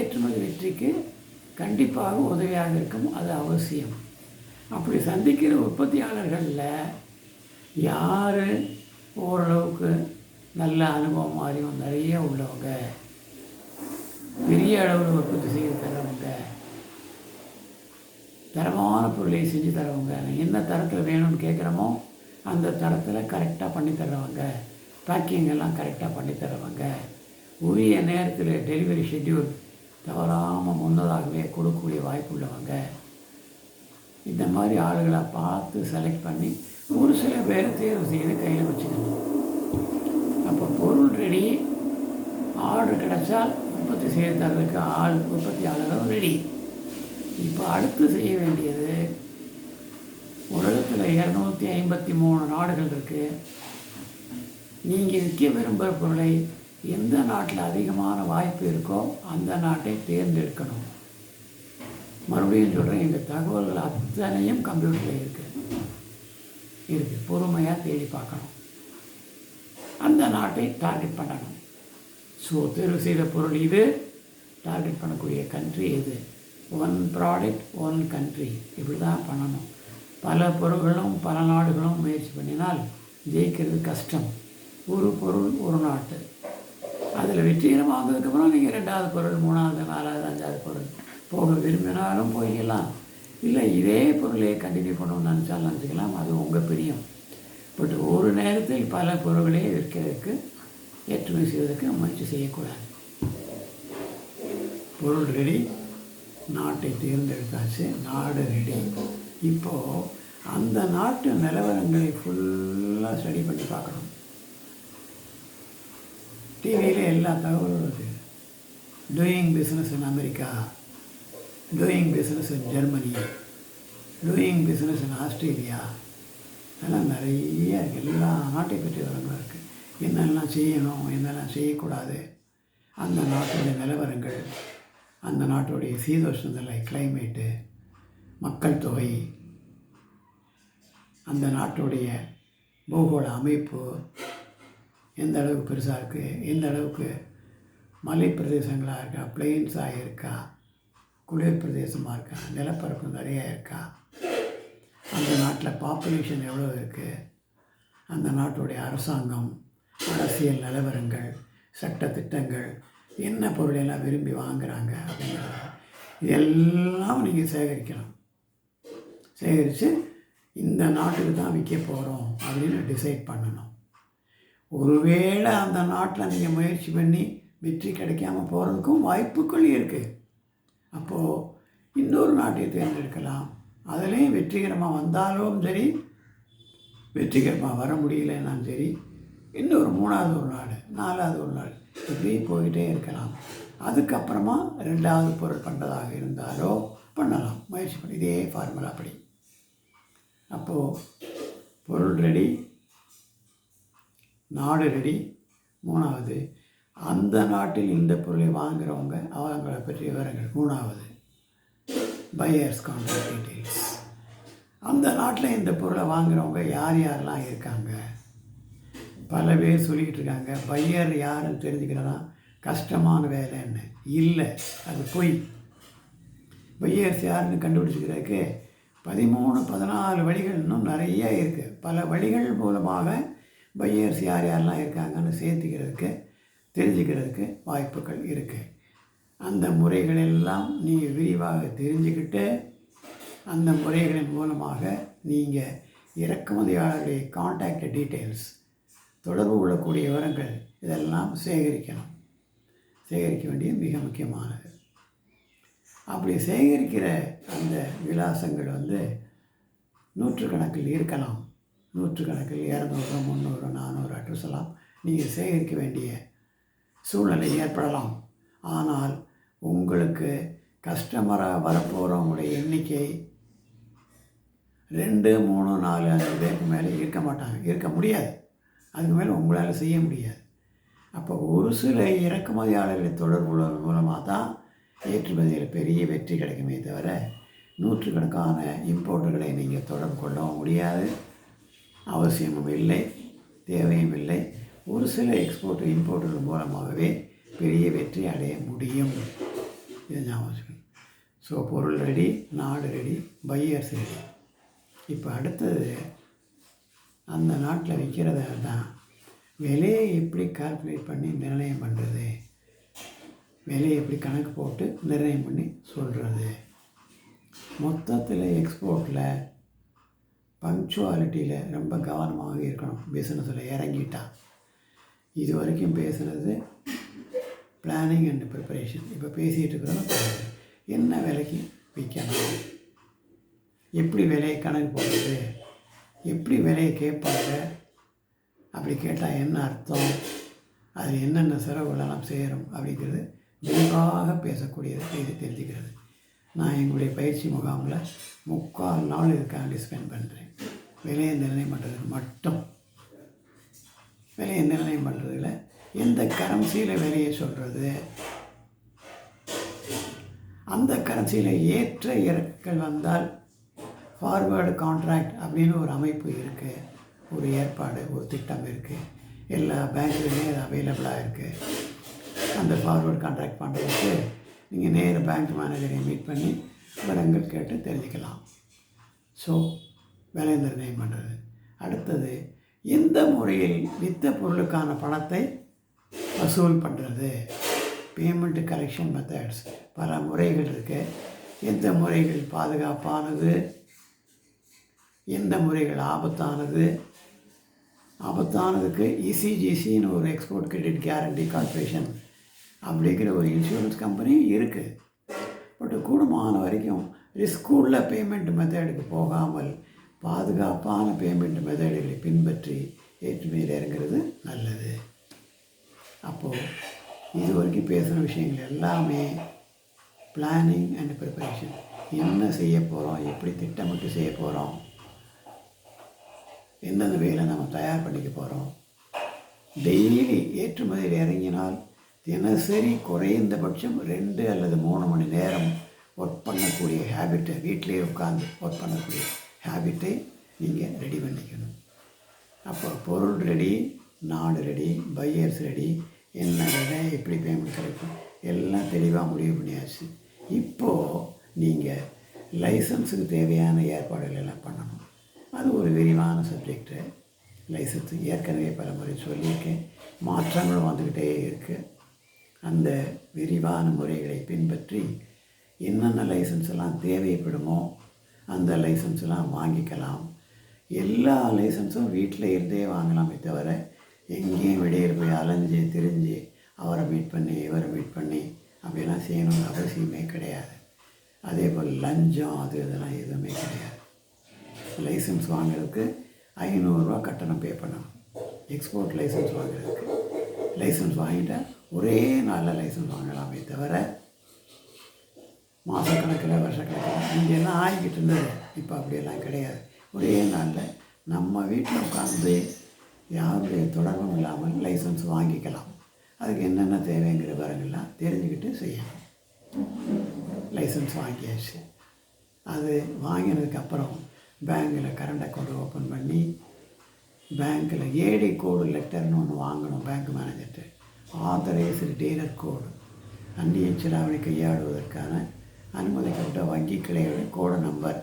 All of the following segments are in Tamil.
ஏற்றுமதி வெற்றிக்கு கண்டிப்பாக உதவியாக இருக்கும். அது அவசியம். அப்படி சந்திக்கிற உற்பத்தியாளர்களில் யார் ஓரளவுக்கு நல்ல அனுபவம் அறிவும் நிறைய உள்ளவங்க பெரிய அளவில் உற்பத்தி செய்து தரவங்க தரமான பொருளை செஞ்சு தரவங்க என்ன தரத்தில் வேணும்னு கேட்குறோமோ அந்த தரத்தில் கரெக்டாக பண்ணி தர்றவங்க பேக்கிங் எல்லாம் கரெக்டாக பண்ணி தரவங்க உரிய நேரத்தில் டெலிவரி ஷெட்யூல் தவறாமல் முன்னதாகவே கொடுக்கக்கூடிய வாய்ப்பு உள்ளவங்க இந்த மாதிரி ஆளுகளை பார்த்து செலக்ட் பண்ணி ஒரு சில பேரை தேர்வு செய்து கையில் வச்சுக்கணும். அப்போ பொருள் ரெடி ஆர்டர் கிடைச்சால் உற்பத்தி செய்ய தரதுக்கு ஆள் உற்பத்தியாளரும் ரெடி இப்போ அடுத்து செய்ய வேண்டியது உலகத்தில் இரநூத்தி ஐம்பத்தி மூணு நாடுகள் இருக்குது நீங்கள் விற்க விரும்புகிற பொருளை எந்த நாட்டில் அதிகமான வாய்ப்பு இருக்கோ அந்த நாட்டை தேர்ந்தெடுக்கணும். மறுபடியும் சொல்கிறேன் எங்கள் தகவல்கள் அத்தனையும் கம்ப்யூட்டரில் இருக்குது இருக்குது பொறுமையாக தேடி பார்க்கணும். அந்த நாட்டை டார்கெட் பண்ணணும். ஸோ தேர்வு செய்த பொருள் இது. டார்கெட் பண்ணக்கூடிய கண்ட்ரி இது ஒன் ப்ராடக்ட் ஒன் கண்ட்ரி இப்படி தான் பண்ணணும். பல பொருள்களும் பல நாடுகளும் முயற்சி பண்ணினால் ஜெயிக்கிறது கஷ்டம். ஒரு பொருள் ஒரு நாட்டு. அதில் வெற்றிகரமாக வந்ததுக்கப்புறம் நீங்கள் ரெண்டாவது பொருள் மூணாவது நாலாவது அஞ்சாவது பொருள் போக விரும்பினாலும் போய்க்கலாம். இல்லை இதே பொருளை கண்டினியூ பண்ணணும்னு நினச்சாலும் நினச்சிக்கலாம். அது உங்கள் பிரியம். பட் ஒரு நேரத்தில் பல பொருள்களே விற்கிறதுக்கு ஏற்றுமதி செய்வதற்கு முயற்சி செய்யக்கூடாது. பொருள் ரெடி நாட்டை தேர்ந்தெடுத்தாச்சு நாடு ரெடி இப்போது அந்த நாட்டு நிலவரங்களை ஃபுல்லாக ஸ்டடி பண்ணி பார்க்கணும். டிவியில் எல்லா தகவலும் இருக்குது doing business in America doing business in Germany doing business in Australia அதெல்லாம் நிறைய இருக்குது எல்லா நாட்டை பற்றி விவரங்களும் இருக்குது என்னெல்லாம் செய்யணும் என்னெல்லாம் செய்யக்கூடாது அந்த நாட்டுடைய நிலவரங்கள் அந்த நாட்டுடைய சீதோஷ்ண நிலை கிளைமேட்டு மக்கள் தொகை அந்த நாட்டுடைய பூகோள அமைப்பு எந்த அளவுக்கு பெருசாக இருக்குது எந்த அளவுக்கு மலை பிரதேசங்களாக இருக்கா பிளெயின்ஸாக இருக்கா? குளிர் பிரதேசமாக இருக்கா? நிலப்பரப்பு நிறையா இருக்கா? அந்த நாட்டில் பாப்புலேஷன் எவ்வளோ இருக்குது அந்த நாட்டுடைய அரசாங்கம் அரசியல் நிலவரங்கள் சட்ட திட்டங்கள் என்ன பொருளெல்லாம் விரும்பி வாங்குகிறாங்க அப்படிங்கிறத இதெல்லாம் நீங்கள் சேகரிக்கணும். சேகரித்து இந்த நாட்டுக்கு தான் விற்க போகிறோம் அப்படின்னு டிசைட் பண்ணணும். ஒருவேளை அந்த நாட்டில் நீங்கள் முயற்சி பண்ணி வெற்றி கிடைக்காம போகிறதுக்கும் வாய்ப்புகள் இருக்குது அப்போது இன்னொரு நாட்டை தேர்ந்தெடுக்கலாம். அதுலேயும் வெற்றிகரமாக வந்தாலும் சரி வெற்றிகரமாக வர முடியலன்னாலும் சரி இன்னொரு மூணாவது ஒரு நாடு நாலாவது ஒரு நாடு இப்படி போயிட்டே இருக்கலாம். அதுக்கப்புறமா ரெண்டாவது பொருள் பண்ணுறதாக இருந்தாலோ பண்ணலாம். முயற்சி பண்ணி. இதே ஃபார்முலா அப்படி அப்போது பொருள் ரெடி நாடு ரெடி. மூணாவது அந்த நாட்டில் இந்த பொருளை வாங்குகிறவங்க அவங்களை பற்றிய விவரங்கள். மூணாவது பையர்ஸ் கான்டாக்ட் டீட்டெயில்ஸ் அந்த நாட்டில் இந்த பொருளை வாங்குகிறவங்க யார் யாரெல்லாம் இருக்காங்க? பல பேர் சொல்லிக்கிட்டு இருக்காங்க பையர் யாருன்னு தெரிஞ்சுக்கிறதா கஷ்டமான வேலைன்னு. இல்லை அது பொய். பையர்ஸ் யாருன்னு கண்டுபிடிச்சிக்கிறதுக்கு பதிமூணு பதினாலு வழிகள் இன்னும் நிறைய இருக்குது பல வழிகள் மூலமாக பையர்ஸ் யார் யாரெல்லாம் இருக்காங்கன்னு சேர்த்துக்கிறதுக்கு தெரிஞ்சுக்கிறதுக்கு வாய்ப்புகள் இருக்குது அந்த முறைகளெல்லாம் நீங்கள் விரிவாக தெரிஞ்சுக்கிட்டு அந்த முறைகளின் மூலமாக நீங்கள் இறக்குமதியாளருடைய காண்டாக்ட் டீட்டெயில்ஸ் தொடர்பு கொள்ளக்கூடிய விவரங்கள் இதெல்லாம் சேகரிக்கணும். சேகரிக்க வேண்டியது மிக முக்கியமானது. அப்படி சேகரிக்கிற அந்த விலாசங்கள் வந்து நூற்றுக்கணக்கில் இருக்கலாம். நூற்றுக்கணக்கில் இரநூறு முந்நூறு நானூறு அட்ரஸ் எல்லாம் நீங்கள் சேகரிக்க வேண்டிய சூழ்நிலை ஏற்படலாம். ஆனால் உங்களுக்கு கஸ்டமராக வரப்போகிறவங்களுடைய எண்ணிக்கை ரெண்டு மூணு நாலு அஞ்சு பேருக்கு மேலே இருக்க மாட்டாங்க. இருக்க முடியாது. அதுக்கு மேலே உங்களால் செய்ய முடியாது. அப்போ ஒரு சில இறக்குமதியாளர்களை தொடர்பு மூலமாக தான் ஏற்றுமதியில் பெரிய வெற்றி கிடைக்குமே தவிர நூற்றுக்கணக்கான இம்போர்ட்டுகளை நீங்கள் தொடர்பு கொள்ளவும் முடியாது. அவசியமும் இல்லை தேவையும் இல்லை. ஒரு சில எக்ஸ்போர்ட் இம்போர்ட்டர் மூலமாகவே பெரிய வெற்றி அடைய முடியும். இது ஞாபகம் ஸோ பொருள் ரெடி நாடு ரெடி பையர்ஸ் ரெடி இப்போ அடுத்தது அந்த நாட்டில் விற்கிறத தான் விலையை எப்படி கால்குலேட் பண்ணி நிர்ணயம் பண்ணுறது விலையை எப்படி கணக்கு போட்டு நிர்ணயம் பண்ணி சொல்கிறது மொத்தத்தில் எக்ஸ்போர்ட்டில் பங்க்சுவாலிட்டியில் ரொம்ப கவனமாக இருக்கணும். பிஸ்னஸில் இறங்கிட்டா. இது வரைக்கும் பேசுனது பிளானிங் அண்ட் ப்ரிப்பரேஷன் இப்போ பேசிகிட்டு இருக்கிறோம். என்ன விலைக்கு விற்கணும்? எப்படி விலையை கணக்கு போடுறது? எப்படி விலையை கேட்பாங்க? அப்படி கேட்டால் என்ன அர்த்தம்? அதில் என்னென்ன செலவுகளெல்லாம் சேரும்? அப்படிங்கிறது விரிவாக பேசக்கூடியது இது தெரிஞ்சுக்கிறது. நான் எங்களுடைய பயிற்சி முகாமில் முக்கால் நாள் இதுக்காண்டி ஸ்பெண்ட் பண்ணுறேன் விலையை நிர்ணயம் பண்ணுறது மட்டும். விலையை நிர்ணயம் பண்ணுறதுல எந்த கரன்சியில் விலையை சொல்கிறது அந்த கரன்சியில் ஏற்ற இறக்கள் வந்தால் ஃபார்வேர்டு கான்ட்ராக்ட் அப்படின்னு ஒரு அமைப்பு இருக்குது ஒரு ஏற்பாடு ஒரு திட்டம் இருக்குது எல்லா பேங்க்லேயுமே அது அவைலபிளாக இருக்குது அந்த ஃபார்வேர்டு கான்ட்ராக்ட் பண்ணுறதுக்கு நீங்கள் நேர பேங்க் மேனேஜரை மீட் பண்ணி விவரங்கள் கேட்டு தெரிஞ்சுக்கலாம். ஸோ விலை நிர்ணயம் பண்ணுறது அடுத்தது எந்த முறையில் வித்த பொருளுக்கான பணத்தை வசூல் பண்ணுறது பேமெண்ட் கலெக்ஷன் மெத்தட்ஸ் பல முறைகள் இருக்குது எந்த முறைகள் பாதுகாப்பானது? எந்த முறைகள் ஆபத்தானது? ஆபத்தானதுக்கு இசிஜிசின்னு ஒரு எக்ஸ்போர்ட் கிரெடிட் கேரண்டி கார்பரேஷன் அப்படிங்கிற ஒரு இன்சூரன்ஸ் கம்பெனியும் இருக்குது பட் கூடுமான வரைக்கும் ரிஸ்க் உள்ள பேமெண்ட் மெத்தடுக்கு போகாமல் பாதுகாப்பான பேமெண்ட் மெத்தடுகளை பின்பற்றி ஏற்றுமையில் இறங்குறது நல்லது. அப்போது இது வரைக்கும் பேசுகிற விஷயங்கள் எல்லாமே பிளானிங் அண்ட் ப்ரிப்பரேஷன் என்ன செய்ய போகிறோம் எப்படி திட்டமிட்டு செய்ய போகிறோம் எந்தெந்த வேலை நம்ம தயார் பண்ணிக்க போகிறோம் டெய்லி ஏற்றுமதியில் இறங்கினால் தினசரி குறைந்தபட்சம் ரெண்டு அல்லது மூணு மணி நேரம் ஒர்க் பண்ணக்கூடிய ஹேபிட்டை வீட்டிலே உட்காந்து ஒர்க் பண்ணக்கூடிய ஹேபிட்டை நீங்கள் ரெடி பண்ணிக்கணும். அப்போ பொருள் ரெடி நாடு ரெடி பையர்ஸ் ரெடி என்ன விலை எப்படி பேமெண்ட் கிடைக்கும்? எல்லாம் தெளிவாக முடிவு பண்ணியாச்சு. இப்போது நீங்கள் லைசன்ஸுக்கு தேவையான ஏற்பாடுகள் எல்லாம் பண்ணணும். அது ஒரு விரிவான சப்ஜெக்டு லைசன்ஸு ஏற்கனவே பல முறை சொல்லியிருக்கேன். மாற்றங்களும் வந்துக்கிட்டே இருக்குது அந்த விரிவான முறைகளை பின்பற்றி என்னென்ன லைசன்ஸ் எல்லாம் தேவைப்படுமோ அந்த லைசன்ஸ் எல்லாம் வாங்கிக்கலாம். எல்லா லைசன்ஸும் வீட்டில் இருந்தே வாங்கலாமே தவிர எங்கேயும் வெளியே போய் அலைஞ்சு திரிஞ்சு அவரை மீட் பண்ணி இவரை மீட் பண்ணி அப்படிலாம் செய்யணுங்கிற அவசியமே கிடையாது. அதே போல் லஞ்சம் அது இதெல்லாம் எதுவுமே கிடையாது. லைசன்ஸ் வாங்குறதுக்கு ஐநூறுரூவா கட்டணம் பே பண்ணணும். எக்ஸ்போர்ட் லைசன்ஸ் வாங்குறதுக்கு. லைசன்ஸ் வாங்கிட்டால் ஒரே நாளில் லைசன்ஸ் வாங்கலாமே தவிர மாதக்கணக்கில் வருஷக்கணக்கில் இங்கெல்லாம் ஆகிக்கிட்டு இருந்தது. இப்போ அப்படியெல்லாம் கிடையாது. ஒரே நாளில் நம்ம வீட்டில் உட்காந்து யாருடைய தொடர்பும் இல்லாமல் லைசன்ஸ் வாங்கிக்கலாம். அதுக்கு என்னென்ன தேவைங்கிற விவரங்கள்லாம் தெரிஞ்சுக்கிட்டு செய்யணும். லைசன்ஸ் வாங்கியாச்சு. அது வாங்கினதுக்கப்புறம் பேங்க்கில் கரண்ட் அக்கௌண்ட் ஓப்பன் பண்ணி பேங்க்கில் ஏடி கோடு லெட்டர்னு ஒன்று வாங்கணும் பேங்க் மேனேஜர்கிட்ட ஆத்தரைஸ்டு டீலர் கோடு அந்நிய செலாவணி கையாளுவதற்கான அனுமதிக்கப்பட்ட வங்கி கிளையோட கோடு நம்பர்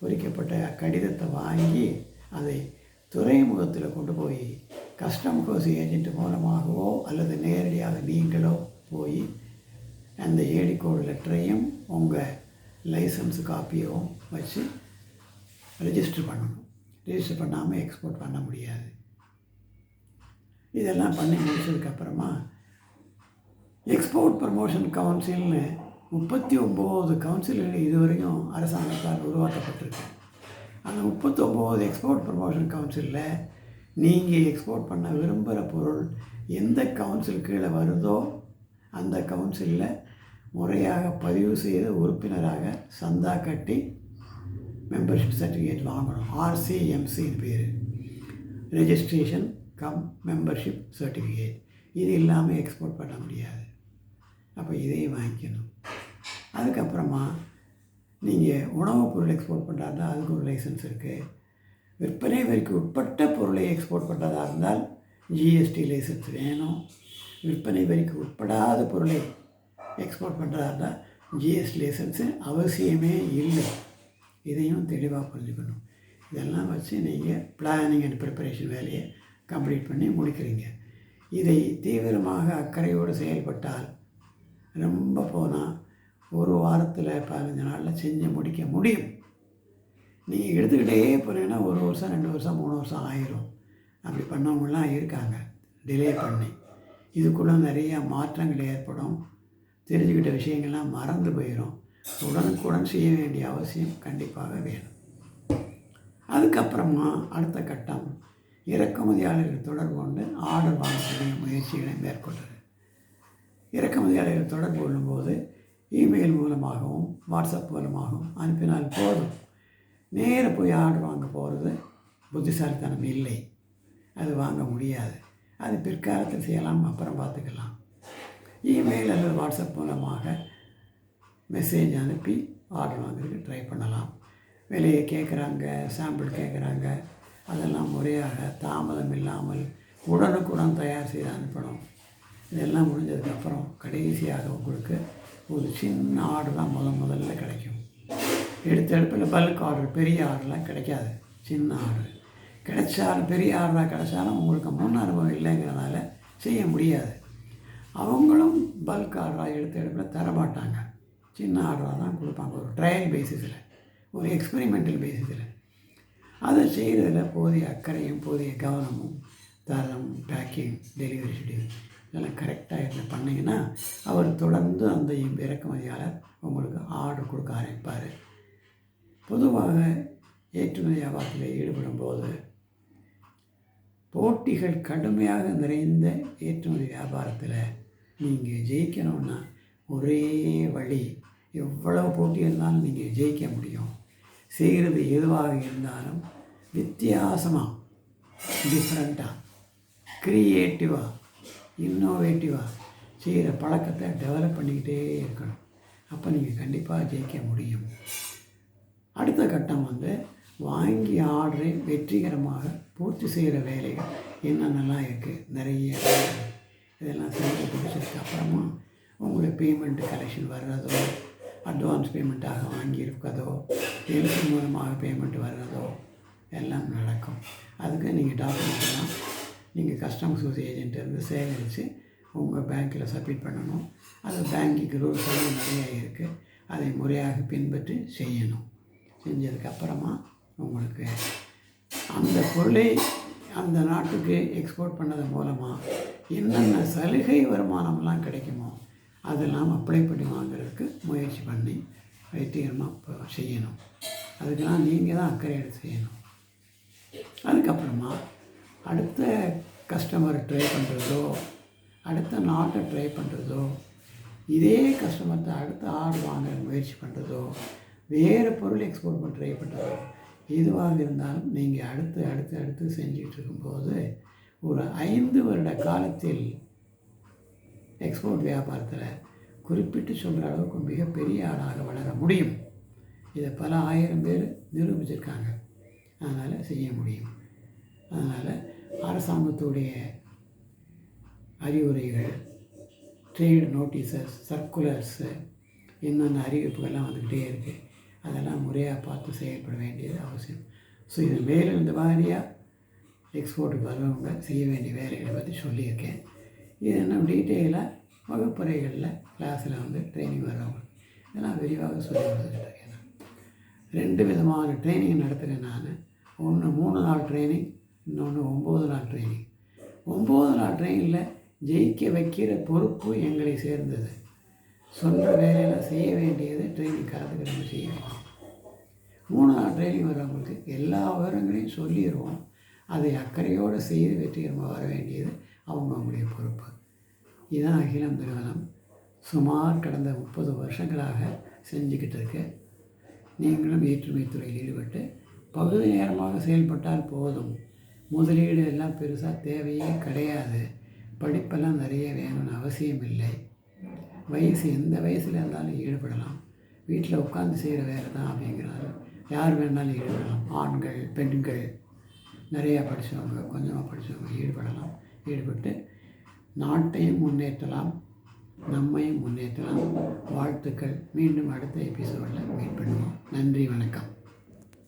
பொறிக்கப்பட்ட கடிதத்தை வாங்கி அதை துறைமுகத்தில் கொண்டு போய் கஸ்டம் கோஸ் ஏஜென்ட் மூலமாகவோ அல்லது நேரடியாக நீங்களோ போய் அந்த ஏடி கோடு லெட்டரையும் உங்கள் லைசன்ஸ் காப்பியும் வச்சு ரெஜிஸ்டர் பண்ணணும். ரெஜிஸ்டர் பண்ணாமல் எக்ஸ்போர்ட் பண்ண முடியாது. இதெல்லாம் பண்ணி முடிச்சதுக்கப்புறமா எக்ஸ்போர்ட் ப்ரமோஷன் கவுன்சில்னு முப்பத்தி ஒம்பது கவுன்சில்கள் இதுவரைக்கும் அரசாங்கத்தால் உருவாக்கப்பட்டிருக்கு. அந்த முப்பத்தொம்போது எக்ஸ்போர்ட் ப்ரமோஷன் கவுன்சிலில் நீங்கள் எக்ஸ்போர்ட் பண்ண விரும்புகிற பொருள் எந்த கவுன்சில் கீழே வருதோ அந்த கவுன்சிலில் முறையாக பதிவு செய்த உறுப்பினராக சந்தா கட்டி மெம்பர்ஷிப் சர்டிஃபிகேட் வாங்கணும். ஆர்சிஎம்சின்னு பேர். ரெஜிஸ்ட்ரேஷன் கம் மெம்பர்ஷிப் சர்டிஃபிகேட் இது இல்லாமல் எக்ஸ்போர்ட் பண்ண முடியாது. அப்போ இதையும் வாங்கிக்கணும். அதுக்கப்புறமா நீங்கள் உணவுப் பொருள் எக்ஸ்போர்ட் பண்ணுறாருந்தா அதுக்கு ஒரு லைசன்ஸ் இருக்குது விற்பனை வரிக்கு உட்பட்ட பொருளை எக்ஸ்போர்ட் பண்ணுறதா இருந்தால் ஜிஎஸ்டி லைசன்ஸ் வேணும். விற்பனை வரிக்கு உட்படாத பொருளை எக்ஸ்போர்ட் பண்ணுறதா இருந்தால் ஜிஎஸ்டி லைசன்ஸு அவசியமே இல்லை. இதையும் தெளிவாக புரிஞ்சுக்கணும். இதெல்லாம் வச்சு நீங்கள் பிளானிங் அண்ட் ப்ரிப்பரேஷன் வேலையை கம்ப்ளீட் பண்ணி முடிக்கிறீங்க. இதை தீவிரமாக அக்கறையோடு செயல்பட்டால் ரொம்ப போனால் ஒரு வாரத்தில் பதினஞ்சு நாளில் செஞ்சு முடிக்க முடியும். நீங்கள் எடுத்துக்கிட்டே போனீங்கன்னா ஒரு வருஷம் ரெண்டு வருஷம் மூணு வருஷம் ஆயிரும். அப்படி பண்ணவங்களாம் இருக்காங்க. டிலே பண்ணி. இதுக்குள்ளே நிறைய மாற்றங்கள் ஏற்படும். தெரிஞ்சுக்கிட்ட விஷயங்கள்லாம் மறந்து போயிடும் உடனுக்குடன் செய்ய வேண்டிய அவசியம் கண்டிப்பாக வேணும். அதுக்கப்புறமா அடுத்த கட்டம். இறக்குமதியாளர்கள் தொடர்பு கொண்டு ஆர்டர் வாங்கக்கூடிய முயற்சிகளை மேற்கொண்டது இறக்குமதியாளர்கள் தொடர்பு கொள்ளும்போது இமெயில் மூலமாகவும் வாட்ஸ்அப் மூலமாகவும் அனுப்பினால் போதும். நேராக போய் ஆர்டர் வாங்க போகிறது புத்திசாலித்தனம் இல்லை. அது வாங்க முடியாது. அது பிற்காலத்தில் செய்யலாம் அப்புறம் பார்த்துக்கலாம். இமெயில் அல்லது வாட்ஸ்அப் மூலமாக மெசேஜ் அனுப்பி ஆர்டர் வாங்குறதுக்கு ட்ரை பண்ணலாம். விலையை கேட்குறாங்க சாம்பிள் கேட்குறாங்க அதெல்லாம் முறையாக தாமதம் இல்லாமல் உடனுக்குடன் தயார் செய்து அனுப்பணும். இதெல்லாம் முடிஞ்சதுக்கப்புறம் கடைசியாக உங்களுக்கு ஒரு சின்ன ஆர்டர் தான் முதல் முதல்ல கிடைக்கும். எடுத்த எடுப்பில் பல்க் ஆர்டர் பெரிய ஆர்டர்லாம் கிடைக்காது. சின்ன ஆர்டர் கிடைச்சாலும் பெரிய ஆர்டராக கிடைச்சாலும் உங்களுக்கு முன் அனுபவம் இல்லைங்கிறனால செய்ய முடியாது. அவங்களும் பல்க் ஆர்டராக எடுத்த எடுப்பில் தரமாட்டாங்க சின்ன ஆர்டராக தான் கொடுப்பாங்க. ஒரு ட்ரையல் பேசிஸில் ஒரு எக்ஸ்பெரிமெண்டல் பேசிஸில் அதை செய்கிறதில் போதிய அக்கறையும் போதிய கவனமும் தரம் பேக்கிங் டெலிவரி ஷெடியூல் இதெல்லாம் கரெக்டாக இருந்து பண்ணிங்கன்னா அவர் தொடர்ந்து அந்த இறக்குமதியாளர் உங்களுக்கு ஆர்டர் கொடுக்க ஆரம்பிப்பார். பொதுவாக ஏற்றுமதி வியாபாரத்தில் ஈடுபடும் போது போட்டிகள் கடுமையாக நிறைந்த ஏற்றுமதி வியாபாரத்தில் நீங்கள் ஜெயிக்கணும்னா ஒரே வழி எவ்வளவு போட்டி இருந்தாலும் நீங்கள் ஜெயிக்க முடியும். செய்கிறது எதுவாக இருந்தாலும் வித்தியாசமாக டிஃப்ரெண்ட்டாக க்ரியேட்டிவாக இன்னோவேட்டிவாக செய்கிற பழக்கத்தை டெவலப் பண்ணிக்கிட்டே இருக்கணும். அப்போ நீங்கள் கண்டிப்பாக ஜெயிக்க முடியும். அடுத்த கட்டம் வந்து வாங்கி ஆர்டரை வெற்றிகரமாக பூர்த்தி செய்கிற வேலைகள். என்னென்னலாம் இருக்குது நிறைய இதெல்லாம் செஞ்சு பிடிச்சதுக்கப்புறமா உங்களுக்கு பேமெண்ட் கலெக்ஷன் வர்றதோ அட்வான்ஸ் பேமெண்ட்டாக வாங்கியிருக்கதோ எழுத்து மூலமாக பேமெண்ட் வர்றதோ எல்லாம் நடக்கும். அதுக்கு நீங்கள் டாக்குமெண்ட்லாம் நீங்கள் கஸ்டமர் சர்வீஸ் ஏஜென்ட் சேகரித்து உங்கள் பேங்க்கில் சப்மிட் பண்ணணும். அது பேங்கிங் ரூல்ஸ் எல்லாம் இருக்குது அதை முறையாக பின்பற்றி செய்யணும். செஞ்சதுக்கப்புறமா உங்களுக்கு அந்த பொருளை அந்த நாட்டுக்கு எக்ஸ்போர்ட் பண்ணது மூலமாக என்னென்ன சலுகை வருமானம்லாம் கிடைக்குமோ அதெல்லாம் அப்ளை பண்ணி வாங்குறதுக்கு முயற்சி பண்ணி வெற்றிகரமாக இப்போ செய்யணும். அதுக்கெல்லாம் நீங்கள் தான் அக்கறை எடுத்து செய்யணும். அதுக்கப்புறமா அடுத்த கஸ்டமரை ட்ரை பண்ணுறதோ அடுத்த நாட்டை ட்ரை பண்ணுறதோ இதே கஸ்டமர்கிட்ட அடுத்த ஆர்டர் வாங்க முயற்சி பண்ணுறதோ வேறு பொருள் எக்ஸ்போர்ட் பண்ண ட்ரை பண்ணுறதோ எதுவாக இருந்தாலும் நீங்கள் அடுத்து அடுத்து அடுத்து செஞ்சுட்டு இருக்கும்போது ஒரு ஐந்து வருட காலத்தில் எக்ஸ்போர்ட் வியாபாரத்தில் குறிப்பிட்டு சொல்கிற அளவுக்கு மிகப்பெரிய ஆளாக வளர முடியும். இதை பல ஆயிரம் பேர் நிரூபிச்சிருக்காங்க. அதனால் செய்ய முடியும். அதனால் அரசாங்கத்துடைய அறிவுரைகள் ட்ரேட் நோட்டீஸஸ் சர்க்குலர்ஸு என்னென்ன அறிவிப்புகள்லாம் வந்துக்கிட்டே இருக்குது அதெல்லாம் முறையாக பார்த்து செயல்பட வேண்டியது அவசியம். ஸோ இது மேலும் இந்த மாதிரியாக எக்ஸ்போர்ட்டுக்கு வரவங்க செய்ய வேண்டிய வேலைகளை பற்றி சொல்லியிருக்கேன். இது டீட்டெயிலாக வகுப்பறைகளில் கிளாஸில் வந்து ட்ரைனிங் வர்றவங்க. இதெல்லாம் விரிவாக சொல்லி கொடுத்துக்கிட்டு நான். ரெண்டு விதமான ட்ரைனிங் நடத்துகிறேன் நான். ஒன்று மூணு நாள் ட்ரைனிங் இன்னொன்று ஒம்பது நாள் ட்ரைனிங் ஒம்பது நாள் ட்ரைனிங்கில் ஜெயிக்க வைக்கிற பொறுப்பு எங்களை சேர்ந்தது. சொல்கிற வேலையில் செய்ய வேண்டியது ட்ரைனிங் நம்ம செய்ய வேண்டியது. மூணு நாள் ட்ரைனிங் வரவங்களுக்கு எல்லா விவரங்களையும் சொல்லிடுவோம் அதை அக்கறையோடு செய்து வெற்றிகரமாக வர வேண்டியது அவங்க அவங்களுடைய பொறுப்பு. இதுதான் அகிலம் நிறுவனம் சுமார் கடந்த முப்பது வருஷங்களாக செஞ்சுக்கிட்டு இருக்கு. நீங்களும் ஏற்றுமை துறையில் ஈடுபட்டு பகுதி நேரமாக செயல்பட்டால் போதும். முதலீடு எல்லாம் பெருசாக தேவையே கிடையாது. படிப்பெல்லாம் நிறைய வேணும்னு அவசியம் இல்லை. வயசு எந்த வயசில் இருந்தாலும் ஈடுபடலாம். வீட்டில் உட்காந்து செய்கிற வேலை தான் அப்படிங்கிறாரு. யார் வேணாலும் ஈடுபடலாம். ஆண்கள் பெண்கள். நிறையா படித்தவங்க கொஞ்சமாக படித்தவங்க ஈடுபடலாம். ஈடுபட்டு நாட்டையும் முன்னேற்றலாம் நம்மையும் முன்னேற்றலாம். வாழ்த்துக்கள். மீண்டும் அடுத்த எபிசோடில் மீட் பண்ணுவோம். நன்றி வணக்கம்.